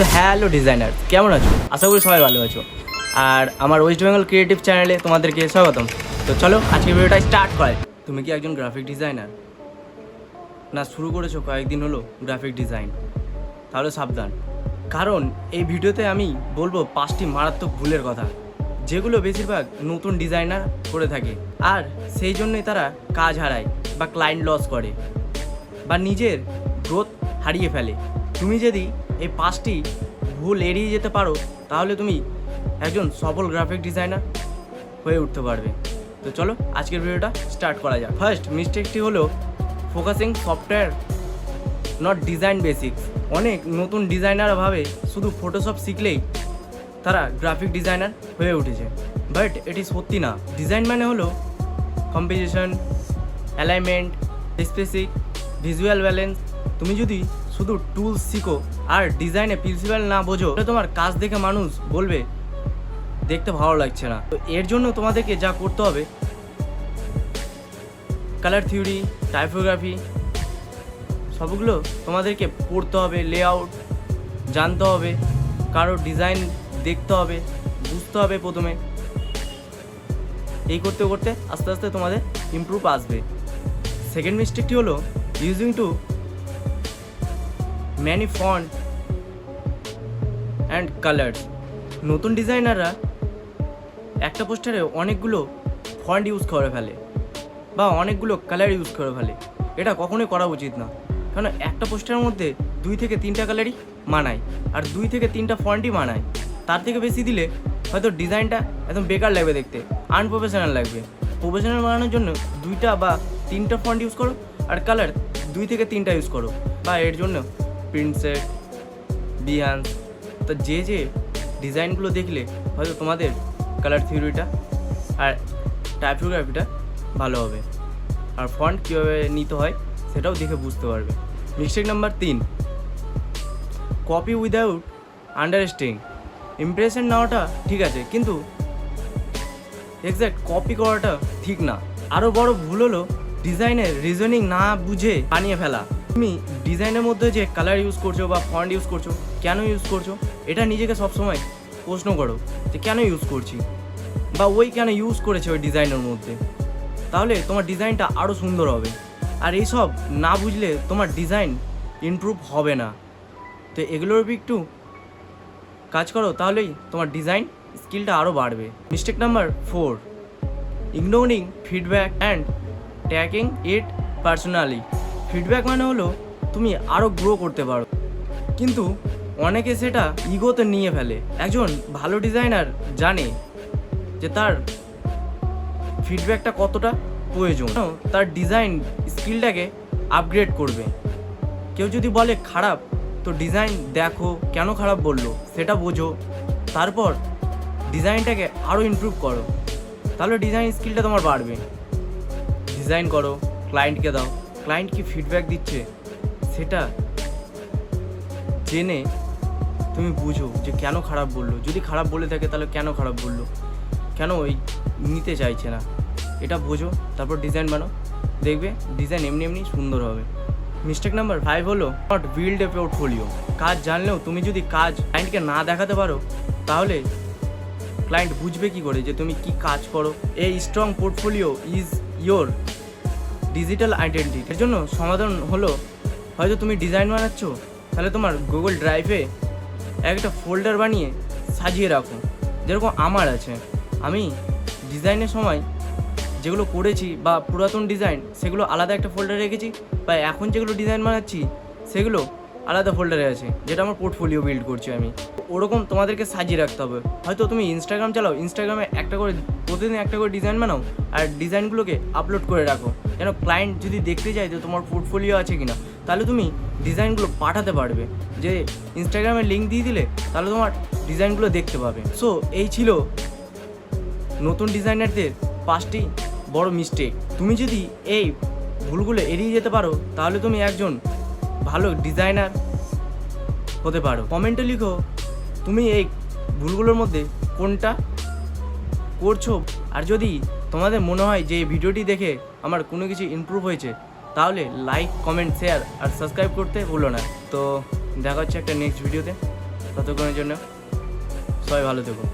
তো hello designer, কেমন আছো? আশা করি সবাই ভালো আছো। আর আমার ওয়েস্ট বেঙ্গল ক্রিয়েটিভ চ্যানেলে তোমাদেরকে স্বাগতম। তো চলো আজকে ভিডিওটা স্টার্ট করে তুমি কি একজন গ্রাফিক ডিজাইনার না, শুরু করেছ কয়েকদিন হলো গ্রাফিক ডিজাইন তাহলে সাবধান। কারণ এই ভিডিওতে আমি বলব পাঁচটি মারাত্মক ভুলের কথা। যেগুলো বেশিরভাগ নতুন ডিজাইনার করে থাকে। আর সেই জন্যই তারা কাজ হারায় বা ক্লায়েন্ট লস করে। বা নিজের গ্রোথ হারিয়ে ফেলে। তুমি যদি এই পাঁচটি ভুল এড়িয়ে যেতে পারো, তাহলে তুমি একজন সফল গ্রাফিক ডিজাইনার হয়ে উঠতে পারবে। তো চলো, আজকের ভিডিওটা স্টার্ট করা যাক। ফার্স্ট মিস্টেকটি হলো focusing software not design basics অনেক নতুন ডিজাইনার ভাবে শুধু ফটোশপ শিখলেই তারা গ্রাফিক ডিজাইনার হয়ে উঠেছে। বাট এটি সত্যি না। ডিজাইন মানে হলো composition alignment spacing visual balance তুমি যদি শুধু টুলস শিখো আর ডিজাইনে প্রিন্সিপাল না বোঝো, তাহলে তোমার কাজ দেখে মানুষ বলবে, দেখতে ভালো লাগছে না। তো এর জন্য তোমাদেরকে যা করতে হবে কালার থিওরি টাইপোগ্রাফি সবগুলো তোমাদেরকে পড়তে হবে লেআউট জানতে হবে, কারও ডিজাইন দেখতে হবে, বুঝতে হবে প্রথমে। এই করতে করতে আস্তে আস্তে তোমাদের ইমপ্রুভ আসবে। সেকেন্ড মিস্টেকটি হলো using too many font and colours নতুন ডিজাইনাররা একটা পোস্টারে অনেকগুলো ফন্ট ইউজ করে ফেলে বা অনেকগুলো কালার ইউজ করে ফেলে। এটা কখনোই করা উচিত না। কারণ একটা পোস্টারের মধ্যে দুই থেকে তিনটা কালারই মানায় আর দুই থেকে তিনটা ফন্টই মানায়। তার থেকে বেশি দিলে হয়তো ডিজাইনটা একদম বেকার লাগবে দেখতে আনপ্রফেশনাল লাগবে। প্রফেশনাল বানানোর জন্য দুইটা বা তিনটা ফন্ট ইউজ করো আর কালার দুই থেকে তিনটা ইউজ করো। বা এর জন্য প্রিন্টসেট বিহান্স তো যে যে ডিজাইনগুলো দেখলে হয়তো তোমাদের কালার থিওরিটা আর টাইপোগ্রাফিটা ভালো হবে। আর ফন্ট কীভাবে নিতে হয় সেটাও দেখে বুঝতে পারবে। মিস্টেক নাম্বার তিন কপি উইদাউট আন্ডারস্ট্যান্ডিং ইমপ্রেশন নেওয়াটা ঠিক আছে, কিন্তু এক্স্যাক্ট কপি করাটা ঠিক না। আরও বড় ভুল হলো ডিজাইনের রিজনিং না বুঝে বানিয়ে ফেলা। তুমি ডিজাইনের মধ্যে যে কালার ইউজ করছ বা ফন্ট ইউজ করছ, কেন ইউজ করছ, এটা নিজেকে সবসময় প্রশ্ন করো যে কেন ইউজ করছি বা ওই কেন ইউজ করেছে ওই ডিজাইনের মধ্যে। তাহলে তোমার ডিজাইনটা আরও সুন্দর হবে। আর এইসব না বুঝলে তোমার ডিজাইন ইমপ্রুভ হবে না। তো এগুলোর একটু কাজ করো, তাহলেই তোমার ডিজাইন স্কিলটা আরও বাড়বে। Mistake number four ignoring feedback and taking it personally feedback মানে হলো, তুমি আরও গ্রো করতে পারো। কিন্তু অনেকে সেটা ইগোতে নিয়ে ফেলে। একজন ভালো ডিজাইনার জানে যে তার ফিডব্যাকটা কতটা প্রয়োজন। তার ডিজাইন স্কিলটাকে আপগ্রেড করবে। কেউ যদি বলে, খারাপ, তো ডিজাইন দেখো, কেন খারাপ বলল? সেটা বোঝো। তারপর ডিজাইনটাকে আরও ইমপ্রুভ করো। তাহলে ডিজাইন স্কিলটা তোমার বাড়বে। ডিজাইন করো ক্লায়েন্টকে দাও। ক্লায়েন্ট কি ফিডব্যাক দিচ্ছে, সেটা জেনে তুমি বুঝো যে কেন খারাপ বলল। যদি খারাপ বলে থাকে তাহলে কেন খারাপ বলল? কেন ওই নিতে চাইছে না? এটা বোঝো, তারপর ডিজাইন বানাও। দেখবে ডিজাইন এমনি এমনি সুন্দর হবে। মিস্টেক নাম্বার ফাইভ হলো নট বিল্ড এ পোর্টফোলিও কাজ জানলেও তুমি যদি কাজ ক্লায়েন্টকে না দেখাতে পারো, তাহলে ক্লায়েন্ট বুঝবে কি করে যে তুমি কি কাজ করো। এই strong portfolio is your digital identity এর জন্য সমাধান হলো, হয়তো তুমি ডিজাইন বানাচ্ছ, তাহলে তোমার গুগল ড্রাইভে একটা ফোল্ডার বানিয়ে সাজিয়ে রাখো, যেরকম আমার আছে। আমি ডিজাইনের সময় যেগুলো করেছি বা পুরাতন ডিজাইন সেগুলো আলাদা একটা ফোল্ডার রেখেছি, বা এখন যেগুলো ডিজাইন বানাচ্ছি, সেগুলো আলাদা ফোল্ডারে আছে, যেটা আমার পোর্টফোলিও বিল্ড করছি আমি। ওরকম তোমাদেরকে সাজিয়ে রাখতে হবে। হয়তো তুমি ইনস্টাগ্রাম চালাও ইনস্টাগ্রামে একটা করে, প্রতিদিন একটা করে ডিজাইন বানাও, আর ডিজাইনগুলোকে আপলোড করে রাখো। যেন ক্লায়েন্ট যদি দেখতে চায় যে তোমার পোর্টফোলিও আছে কিনা, তাহলে তুমি ডিজাইনগুলো পাঠাতে পারবে। যে ইনস্টাগ্রামে লিঙ্ক দিয়ে দিলে, তাহলে তোমার ডিজাইনগুলো দেখতে পাবে। সো এই ছিল নতুন ডিজাইনারদের পাঁচটি বড় মিস্টেক তুমি যদি এই ভুলগুলো এড়িয়ে যেতে পারো, তাহলে তুমি একজন ভালো ডিজাইনার হতে পারো। কমেন্টে লিখো, তুমি এই ভুলগুলোর মধ্যে কোনটা করছ? আর যদি তোমাদের মনে হয় যে এই ভিডিওটি দেখে আমার কোনো কিছু ইমপ্রুভ হয়েছে, তাহলে লাইক কমেন্ট শেয়ার আর সাবস্ক্রাইব করতে ভুলো না। তো দেখা হচ্ছে একটা নেক্সট ভিডিওতে ততক্ষণের জন্য সবাই ভালো থেকো।